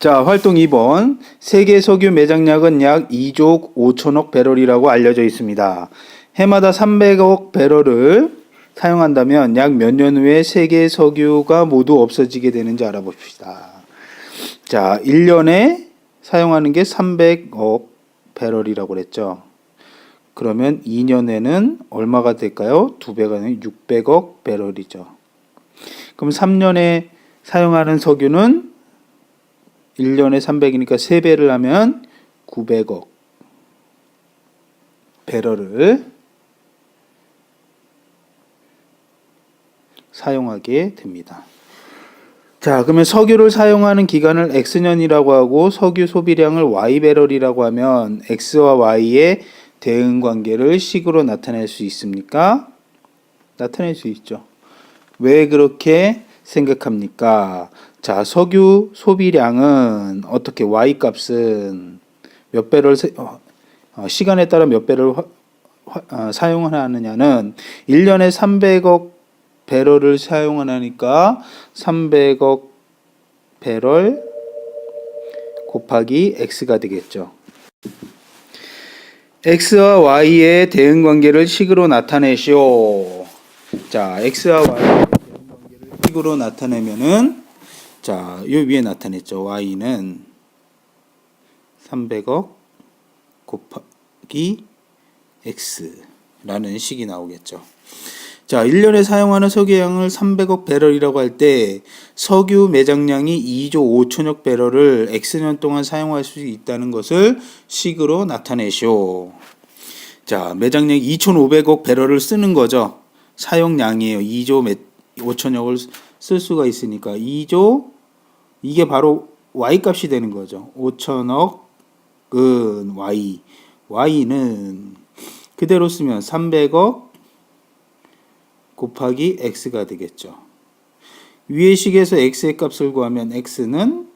자, 활동 2번. 세계 석유 매장량은 약 2조 5천억 배럴이라고 알려져 있습니다. 해마다 300억 배럴을 사용한다면 약 몇 년 후에 세계 석유가 모두 없어지게 되는지 알아봅시다. 자, 1년에 사용하는 게 300억 배럴이라고 그랬죠. 그러면 2년에는 얼마가 될까요? 두 배가 되는 600억 배럴이죠. 그럼 3년에 사용하는 석유는 1년에 300이니까 3배를 하면 900억 배럴을 사용하게 됩니다. 자, 그러면 석유를 사용하는 기간을 X년이라고 하고 석유 소비량을 Y배럴이라고 하면 X와 Y의 대응 관계를 식으로 나타낼 수 있습니까? 나타낼 수 있죠. 왜 그렇게 생각합니까? 자, 석유 소비량은 어떻게 Y 값은 몇 배를 세- 어, 어, 시간에 따라 몇 배를 어, 사용하느냐는 1년에 300억 배럴을 사용하니까 300억 배럴 곱하기 x가 되겠죠. x와 y의 대응 관계를 식으로 나타내시오. 자, x와 y의 대응 관계를 식으로 나타내면은 자, 요 위에 나타냈죠. y는 300억 곱하기 x라는 식이 나오겠죠. 자, 1년에 사용하는 석유량을 300억 배럴이라고 할 때 석유 매장량이 2조 5천억 배럴을 X년 동안 사용할 수 있다는 것을 식으로 나타내시오. 자, 매장량 2,500억 배럴을 쓰는 거죠. 사용량이에요. 2조 5천억을 쓸 수가 있으니까 2조 이게 바로 Y 값이 되는 거죠. 5천억은 Y. Y는 그대로 쓰면 300억 곱하기 x가 되겠죠. 위의 식에서 x의 값을 구하면 x는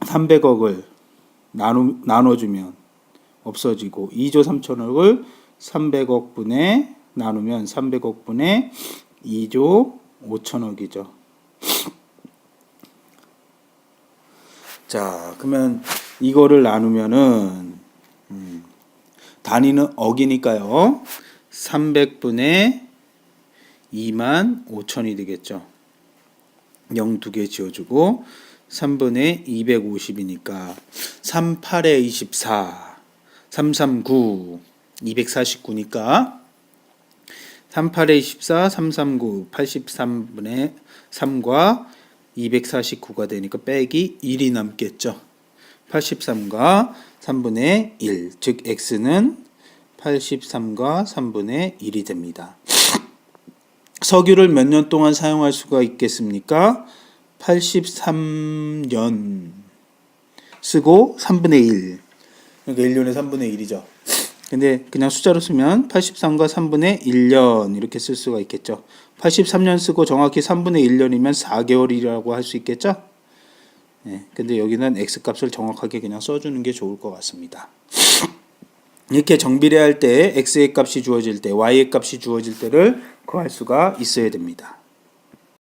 300억을 나누, 나눠주면 없어지고 2조 3천억을 300억 분에 나누면 300억 분의 2조 5천억이죠. 자, 그러면 이거를 나누면은 음, 단위는 억이니까요. 300분의 2만 5천이 되겠죠. 0 두 개 지워주고 3분의 250이니까 38에 24 339 249니까 38에 24 339 83분의 3과 249가 되니까 빼기 1이 남겠죠. 83과 3분의 1, 즉 x는 83과 3분의 1이 됩니다. 석유를 몇 년 동안 사용할 수가 있겠습니까? 83년 쓰고 3분의 1. 그러니까 1년에 3분의 1이죠. 근데 그냥 숫자로 쓰면 83과 3분의 1년 이렇게 쓸 수가 있겠죠. 83년 쓰고 정확히 3분의 1년이면 4개월이라고 할 수 있겠죠? 네, 근데 여기는 x 값을 정확하게 그냥 써주는 게 좋을 것 같습니다. 이렇게 정비례할 때 x의 값이 주어질 때 y의 값이 주어질 때를 구할 수가 있어야 됩니다.